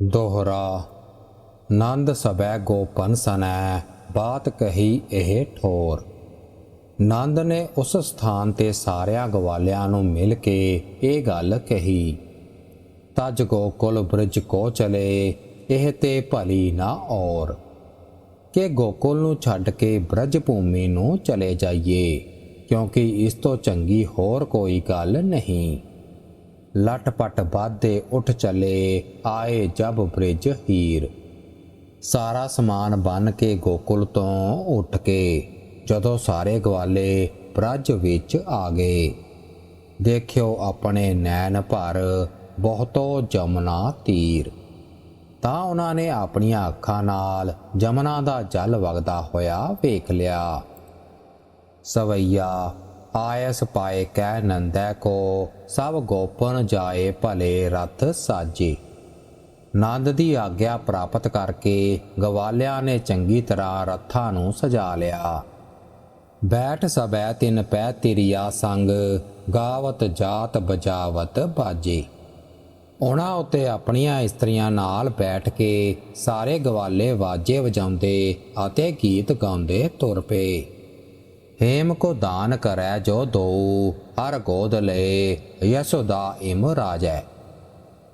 ਦੋਹਰਾ, ਨੰਦ ਸਬੈ ਗੋਪਨ ਸਨੈ, ਬਾਤ ਕਹੀ ਇਹ ਠੋਰ। ਨੰਦ ਨੇ ਉਸ ਸਥਾਨ ਤੇ ਸਾਰਿਆਂ ਗਵਾਲਿਆਂ ਨੂੰ ਮਿਲ ਕੇ ਇਹ ਗੱਲ ਕਹੀ, ਤਜ ਗੋਕੁਲ ਬ੍ਰਿਜ ਕੋ ਚਲੇ, ਇਹ ਤੇ ਭਲੀ ਨਾ ਔਰ। ਕਿ ਗੋਕੁਲ ਨੂੰ ਛੱਡ ਕੇ ਬ੍ਰਜ ਭੂਮੀ ਨੂੰ ਚਲੇ ਜਾਈਏ, ਕਿਉਂਕਿ ਇਸ ਤੋਂ ਚੰਗੀ ਹੋਰ ਕੋਈ ਗੱਲ ਨਹੀਂ। ਲਟਪਟ ਬਾਦੇ ਉੱਠ ਚਲੇ, ਆਏ ਜਬ ਬ੍ਰਿਜ ਹੀਰ। ਸਾਰਾ ਸਮਾਨ ਬੰਨ ਕੇ ਗੋਕੁਲ ਤੋਂ ਉੱਠ ਕੇ, ਜਦੋਂ ਸਾਰੇ ਗਵਾਲੇ ਬ੍ਰਜ ਵਿੱਚ ਆ ਗਏ। ਦੇਖਿਓ ਆਪਣੇ ਨੈਣ ਭਰ ਬਹੁਤੋ ਜਮਨਾ ਤੀਰ। ਤਾਂ ਉਹਨਾਂ ਨੇ ਆਪਣੀਆਂ ਅੱਖਾਂ ਨਾਲ ਜਮਨਾ ਦਾ ਜਲ ਵਗਦਾ ਹੋਇਆ ਵੇਖ ਲਿਆ। ਸਵਈਆ ਆਇਸ ਪਾਏ ਕਹਿ ਨੰਦੈ ਕੋ, ਸਭ ਗੋਪਨ ਜਾਏ ਭਲੇ ਰਥ ਸਾਜੇ। ਨੰਦ ਦੀ ਆਗਿਆ ਪ੍ਰਾਪਤ ਕਰਕੇ ਗਵਾਲਿਆਂ ਨੇ ਚੰਗੀ ਤਰ੍ਹਾਂ ਰੱਥਾਂ ਨੂੰ ਸਜਾ ਲਿਆ। ਬੈਠ ਸਬੈ ਤਿਨ ਪੈ ਤਿਰਿਆ ਸੰਗ, ਗਾਵਤ ਜਾਤ ਬਜਾਵਤ ਬਾਜੇ। ਉਹਨਾਂ ਉਤੇ ਆਪਣੀਆਂ ਇਸਤਰੀਆਂ ਨਾਲ ਬੈਠ ਕੇ ਸਾਰੇ ਗਵਾਲੇ ਵਾਜੇ ਵਜਾਉਂਦੇ ਅਤੇ ਗੀਤ ਗਾਉਂਦੇ ਤੁਰ ਪਏ। ਹੇਮ ਕੋ ਦਾਨ ਕਰੈ ਜੋ ਦੋ ਹਰ ਗੋਦ ਲਏ ਯਸੋਦਾ ਇਮ ਰਾਜੈ।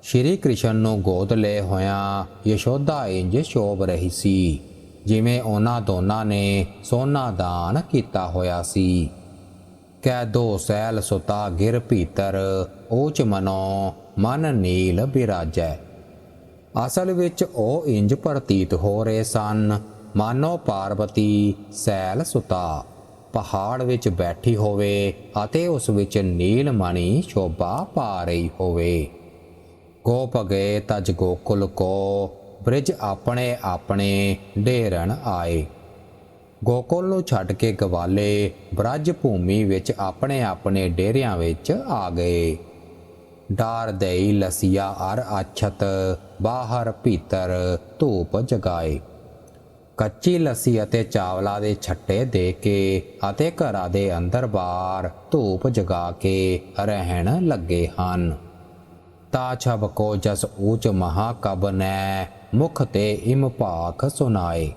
ਸ਼੍ਰੀ ਕ੍ਰਿਸ਼ਨ ਨੂੰ ਗੋਦ ਲੈ ਹੋਇਆਂ ਯਸ਼ੋਦਾ ਇੰਜ ਸ਼ੋਭ ਰਹੀ ਸੀ ਜਿਵੇਂ ਉਹਨਾਂ ਦੋਨਾਂ ਨੇ ਸੋਨਾ ਦਾਨ ਕੀਤਾ ਹੋਇਆ ਸੀ। ਕੈ ਦੋ ਸੈਲ ਸੁਤਾ ਗਿਰ ਭੀਤਰ, ਊਚ ਮਨੋ ਮਨ ਨੀਲ ਬਿਰਾਜੈ। ਅਸਲ ਵਿੱਚ ਉਹ ਇੰਜ ਪ੍ਰਤੀਤ ਹੋ ਰਹੇ ਸਨ, ਮਾਨੋ ਪਾਰਵਤੀ ਸੈਲ ਸੁਤਾ। ਪਹਾੜ ਵਿੱਚ ਬੈਠੀ ਹੋਵੇ ਅਤੇ ਉਸ ਵਿੱਚ ਨੀਲਮਣੀ ਸ਼ੋਭਾ ਪਾ ਰਹੀ ਹੋਵੇ। ਗੋਪ ਗਏ ਤਜ ਗੋਕੁਲ ਕੋ, ਬ੍ਰਿਜ ਆਪਣੇ ਆਪਣੇ ਡੇਰਨ ਆਏ। ਗੋਕੁਲ ਨੂੰ ਛੱਡ ਕੇ ਗਵਾਲੇ ਬ੍ਰਜ ਭੂਮੀ ਵਿੱਚ ਆਪਣੇ ਆਪਣੇ ਡੇਰਿਆਂ ਵਿੱਚ ਆ ਗਏ। ਡਾਰ ਦੇਈ ਲਸੀਆ ਅਰ ਅਛਤ ਬਾਹਰ ਭੀਤਰ ਧੂਪ ਜਗਾਏ। ਕੱਚੀ ਲੱਸੀ ਅਤੇ ਚਾਵਲਾ ਦੇ ਛੱਟੇ ਦੇ ਕੇ ਅਤੇ ਘਰਾਂ ਦੇ ਅੰਦਰ ਬਾਹਰ ਧੂਪ ਜਗਾ ਕੇ ਰਹਿਣ ਲੱਗੇ ਹਨ। ਤਾ ਛਬ ਕੋ ਜਸ ਊਚ ਮਹਾ ਨੇ ਨੈ, ਮੁਖ ਤੇ ਇਮ ਭਾਖ ਸੁਨਾਏ।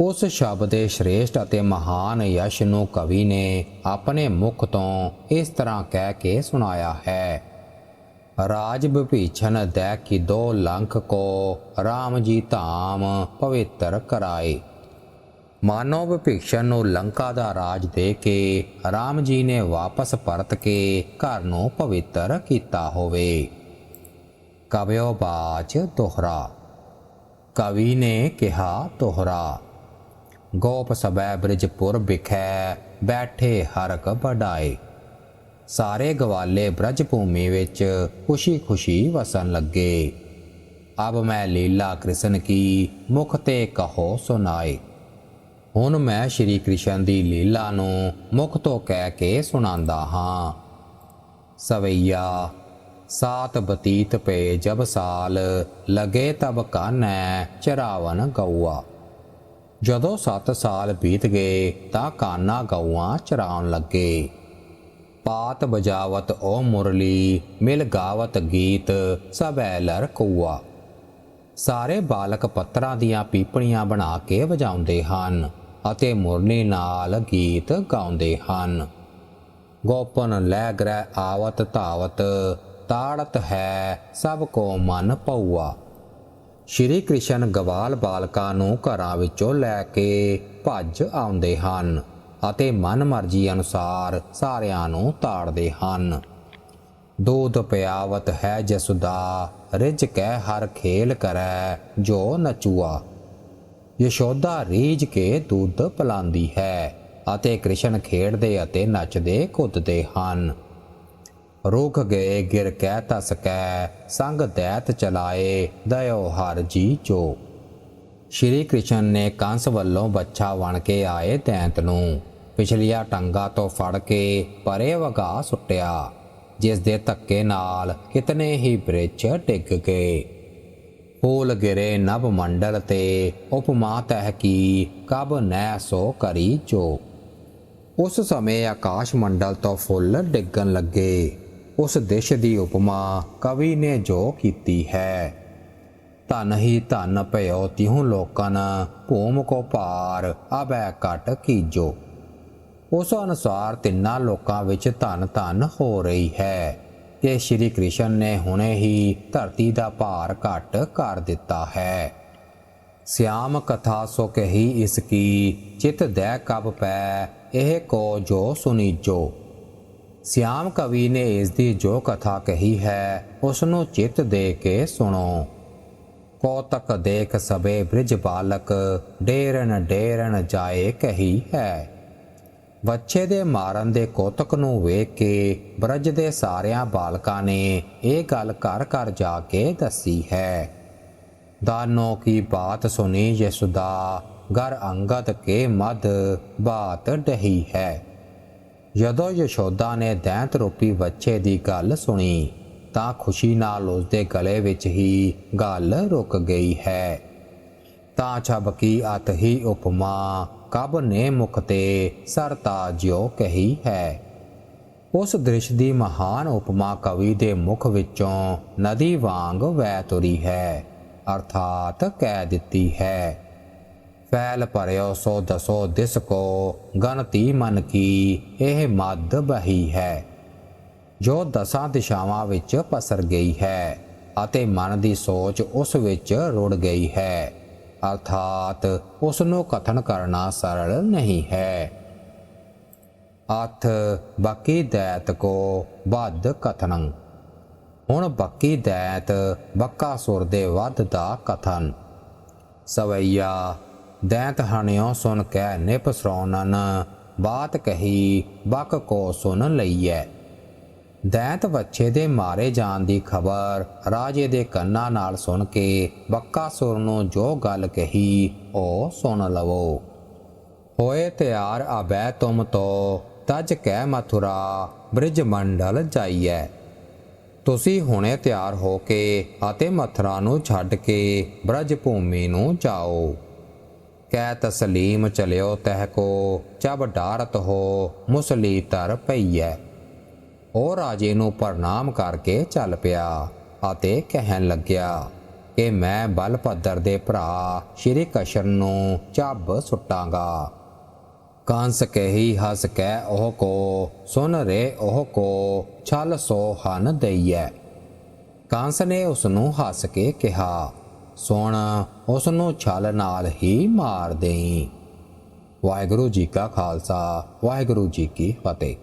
ਉਸ ਸ਼ਬਦ ਦੇ ਸ਼੍ਰੇਸ਼ਟ ਅਤੇ ਮਹਾਨ ਯਸ਼ ਨੂੰ ਕਵੀ ਨੇ ਆਪਣੇ ਮੁਖ ਤੋਂ ਇਸ ਤਰ੍ਹਾਂ ਕਹਿ ਕੇ ਸੁਣਾਇਆ ਹੈ ਰਾਜ ਵਿਭੀਸ਼ਣ ਦੈ ਕਿ ਦੋ ਲੰਕ ਕੋ RAM ਜੀ ਧਾਮ ਪਵਿੱਤਰ ਕਰਾਏ। ਮਾਨੋ ਵਿਭੀਸ਼ਣ ਨੂੰ ਲੰਕਾ ਦਾ ਰਾਜ ਦੇ ਕੇ RAM ਜੀ ਨੇ ਵਾਪਸ ਪਰਤ ਕੇ ਘਰ ਨੂੰ ਪਵਿੱਤਰ ਕੀਤਾ ਹੋਵੇ। ਕਵਿਓ ਬਾਚ ਤੋਹਰਾ। ਕਵੀ ਨੇ ਕਿਹਾ ਦੋਹਰਾ ਗੋਪ ਸਬੈ ਬ੍ਰਿਜਪੁਰ ਵਿਖੈ ਬੈਠੇ ਹਰਕ ਵਡਾਏ। ਸਾਰੇ ਗਵਾਲੇ ਬ੍ਰਜ ਭੂਮੀ ਵਿੱਚ ਖੁਸ਼ੀ-ਖੁਸ਼ੀ ਵਸਣ ਲੱਗੇ। ਅਬ ਮੈਂ ਲੀਲਾ ਕ੍ਰਿਸ਼ਨ ਕੀ ਮੁਖ ਤੇ ਕਹੋ ਸੁਨਾਏ ਹੁਣ ਮੈਂ ਸ਼੍ਰੀ ਕ੍ਰਿਸ਼ਨ ਦੀ ਲੀਲਾ ਨੂੰ ਮੁਖ ਤੋਂ ਕਹਿ ਕੇ ਸੁਣਾਉਂਦਾ ਹਾਂ। ਸਵਈਆ, ਸਾਤ ਬਤੀਤ ਪਏ ਜਬ ਸਾਲ, ਲਗੇ ਤਬ ਕਾਨੈ ਚਰਾਵਨ ਗਊਆ। ਜਦੋਂ 7 ਸਾਲ ਬੀਤ ਗਏ ਤਾਂ ਕਾਨਾ ਗਊਆਂ ਚਰਾਉਣ ਲੱਗੇ। ਪਾਤ ਬਜਾਵਤ ਓ ਮੁਰਲੀ, ਮਿਲ ਗਾਵਤ ਗੀਤ, ਸਭੈ ਲਰ ਕੂਆ। ਸਾਰੇ ਬਾਲਕ ਪੱਤਰਾਂ ਦੀਆਂ ਪੀਪਣੀਆਂ ਬਣਾ ਕੇ ਵਜਾਉਂਦੇ ਹਨ ਅਤੇ ਮੁਰਲੀ ਨਾਲ ਗੀਤ ਗਾਉਂਦੇ ਹਨ। ਗੋਪਨ ਲੈ ਗ੍ਰਹਿ ਆਵਤ ਧਾਵਤ, ਤਾੜਤ ਹੈ ਸਭ ਕੋ ਮਨ ਪਊਆ। ਸ਼੍ਰੀ ਕ੍ਰਿਸ਼ਨ ਗਵਾਲ ਬਾਲਕਾਂ ਨੂੰ ਘਰਾਂ ਵਿੱਚੋਂ ਲੈ ਕੇ ਭੱਜ ਆਉਂਦੇ ਹਨ। ਅਤੇ ਮਨ ਮਰਜ਼ੀ ਅਨੁਸਾਰ ਸਾਰਿਆਂ ਨੂੰ ਤਾੜਦੇ ਹਨ। ਦੁੱਧ ਪਿਆਵਤ ਹੈ ਜਸੁਦਾ ਰਿਜ ਕਹਿ ਹਰ ਖੇਲ ਕਰੈ, ਜੋ ਨਚੂਆ। ਯਸ਼ੋਦਾ ਰੀਝ ਕੇ ਦੁੱਧ ਪਿਲਾਉਂਦੀ ਹੈ ਅਤੇ ਕ੍ਰਿਸ਼ਨ ਖੇਡਦੇ ਅਤੇ ਨੱਚਦੇ ਕੁੱਦਦੇ ਹਨ। ਰੁਕ ਗਏ, ਗਿਰ ਕਹਿ ਤਸ ਕੈ, ਸੰਗ ਦੈਤ ਚਲਾਏ, ਦਇਓ ਹਰ ਜੀ ਜੋ ਸ਼੍ਰੀ ਕ੍ਰਿਸ਼ਨ ਨੇ ਕੰਸ ਵੱਲੋਂ ਬੱਚਾ ਬਣ ਕੇ ਆਏ ਤੈਂਤ ਨੂੰ। ਪਿਛਲੀਆਂ ਟੰਗਾ ਤੋਂ ਫੜ ਕੇ ਪਰੇ ਵਗਾ ਸੁੱਟਿਆ, ਜਿਸ ਦੇ ਧੱਕੇ ਨਾਲ ਕਿਤਨੇ ਹੀ ਬ੍ਰਿਛ ਡਿੱਗ ਗਏ। ਫੂਲ ਗਿਰੇ ਨਭ ਮੰਡਲ ਤੇ ਉਪਮਾ ਤਹਿ ਕੀ ਕਬ ਨੈ ਸੋ ਕਰੀ ਜੋ ਉਸ ਸਮੇਂ ਆਕਾਸ਼ ਮੰਡਲ ਤੋਂ ਫੁੱਲ ਡਿੱਗਣ ਲੱਗੇ। ਉਸ ਦਿਸ਼ ਦੀ ਉਪਮਾ ਕਵੀ ਨੇ ਜੋ ਕੀਤੀ ਹੈ, ਧਨ ਹੀ ਧਨ ਭਇਓ ਤਿਹੂ ਲੋਕਨ ਭੂਮ ਕੋ ਭਾਰ ਅਬੈ ਕਟ ਕੀਜੋ। ਉਸ ਅਨੁਸਾਰ ਤਿੰਨਾਂ ਲੋਕਾਂ ਵਿੱਚ ਧਨ ਧਨ ਹੋ ਰਹੀ ਹੈ। ਕਿ ਸ਼੍ਰੀ ਕ੍ਰਿਸ਼ਨ ਨੇ ਹੁਣੇ ਹੀ ਧਰਤੀ ਦਾ ਭਾਰ ਘਟ ਕਰ ਦਿੱਤਾ ਹੈ। ਸਿਆਮ ਕਥਾ ਸੋ ਕਹੀ ਇਸ ਕੀ, ਚਿਤ ਦੈ ਕਬ ਪੈ, ਇਹ ਕੋ ਜੋ ਸੁਨੀ ਜੋ ਸਿਆਮ ਕਵੀ ਨੇ ਇਸ ਦੀ ਜੋ ਕਥਾ ਕਹੀ ਹੈ, ਉਸ ਨੂੰ ਚਿਤ ਦੇ ਕੇ ਸੁਣੋ। ਕੋਤਕ ਦੇਖ ਸਬੇ ਬ੍ਰਿਜ ਬਾਲਕ ਡੇਰਨ ਡੇਰਨ ਜਾਏ ਕਹੀ ਹੈ। ਬੱਚੇ ਦੇ ਮਾਰਨ ਦੇ ਕੋਤਕ ਨੂੰ ਵੇਖ ਕੇ ਬ੍ਰਜ ਦੇ ਸਾਰਿਆਂ ਬਾਲਕਾਂ ਨੇ ਇਹ ਗੱਲ ਘਰ ਘਰ ਜਾ ਕੇ ਦੱਸੀ ਹੈ। ਦਾਨੋ ਕੀ ਬਾਤ ਸੁਣੀ ਯਸੁਦਾ, ਘਰ ਅੰਗਦ ਕੇ ਮਦ ਬਾਤ ਡਹੀ ਹੈ। ਜਦੋਂ ਯਸ਼ੋਦਾ ਨੇ ਦੈਂਤ ਰੂਪੀ ਬੱਚੇ ਦੀ ਗੱਲ ਸੁਣੀ, ਤਾਂ ਖੁਸ਼ੀ ਨਾਲ ਉਸ ਦੇ ਗਲੇ ਵਿੱਚ ਹੀ ਗੱਲ ਰੁਕ ਗਈ ਹੈ। ਤਾਂ ਛਬਕੀ ਅਤ ਹੀ ਉਪਮਾ ਕਬ ਨੇ ਮੁਖ ਤੇ ਸਰਤਾ ਜਿਉ ਕਹੀ ਹੈ। ਉਸ ਦ੍ਰਿਸ਼ ਦੀ ਮਹਾਨ ਉਪਮਾ ਕਵੀ ਦੇ ਮੁਖ ਵਿੱਚੋਂ ਨਦੀ ਵਾਂਗ ਵਹਿ ਤੁਰੀ ਹੈ, ਅਰਥਾਤ ਕਹਿ ਦਿੱਤੀ ਹੈ, ਫੈਲ ਭਰਿਓ ਸੋ ਦਸੋ ਦਿਸ ਕੋ ਗਨਤੀ ਮਨ ਕੀ, ਇਹ ਮਦ ਬਹੀ ਹੈ। ਜੋ ਦਸਾਂ ਦਿਸ਼ਾਵਾਂ ਵਿੱਚ ਪਸਰ ਗਈ ਹੈ ਅਤੇ ਮਨ ਦੀ ਸੋਚ ਉਸ ਵਿੱਚ ਰੁੜ ਗਈ ਹੈ। ਅਰਥਾਤ ਉਸ ਨੂੰ ਕਥਨ ਕਰਨਾ ਸਰਲ ਨਹੀਂ ਹੈ। ਅਥ ਬਾਕੀ ਦੈਤ ਕੋ ਵੱਧ ਕਥਨੰ। ਹੁਣ ਬਾਕੀ ਦੈਤ ਬੱਕਾਸੁਰ ਦੇ ਵੱਧ ਦਾ ਕਥਨ। ਸਵਈਆ, ਦੈਤ ਹਣਿਓ ਸੁਣ ਕੈ ਨਿਪਸਰੋਨਨ ਬਾਤ ਕਹੀ ਬਕ ਕੋ ਸੁਨ ਲਈਐ। ਦੈਂਤ ਵੱਛੇ ਦੇ ਮਾਰੇ ਜਾਣ ਦੀ ਖਬਰ ਰਾਜੇ ਦੇ ਕੰਨਾਂ ਨਾਲ ਸੁਣ ਕੇ ਬੱਕਾਸੁਰ ਨੂੰ ਜੋ ਗੱਲ ਕਹੀ, ਉਹ ਸੁਣ ਲਵੋ। ਹੋਏ ਤਿਆਰ ਆਬੈ ਤੁਮ ਤੋ, ਤਜ ਕਹਿ ਮਥੁਰਾ, ਬ੍ਰਿਜ ਮੰਡਲ ਜਾਈਐ। ਤੁਸੀਂ ਹੁਣੇ ਤਿਆਰ ਹੋ ਕੇ ਅਤੇ ਮਥੁਰਾ ਨੂੰ ਛੱਡ ਕੇ ਬ੍ਰਜ ਭੂਮੀ ਨੂੰ ਜਾਓ। ਕੈ ਤਸਲੀਮ ਚਲਿਓ ਤਹਿ ਕੋ ਚਬ ਡਾਰਤ ਹੋ ਮੁਸਲੀ ਤਰ ਪਈਐ। ਉਹ ਰਾਜੇ ਨੂੰ ਪ੍ਰਣਾਮ ਕਰਕੇ ਚੱਲ ਪਿਆ ਅਤੇ ਕਹਿਣ ਲੱਗਿਆ, ਕਿ ਮੈਂ ਬਲਭੱਦਰ ਦੇ ਭਰਾ ਸ਼੍ਰੀ ਕਸ਼ਨ ਨੂੰ ਚੱਬ ਸੁੱਟਾਂਗਾ। ਕੰਸ ਕਹੀ, ਹੱਸ ਕੇ ਉਹ ਕੋ, ਸੁਨ ਰੇ ਉਹ ਕੋ, ਛਲ ਸੋ ਹਨ ਦਈਐ। ਕੰਸ ਨੇ ਉਸ ਨੂੰ ਹੱਸ ਕੇ ਕਿਹਾ, ਸੁਣ ਉਸ ਨੂੰ ਛਲ ਨਾਲ ਹੀ ਮਾਰ ਦੇਈ। ਵਾਹਿਗੁਰੂ ਜੀ ਕਾ ਖਾਲਸਾ, ਵਾਹਿਗੁਰੂ ਜੀ ਕੀ ਫਤਿਹ।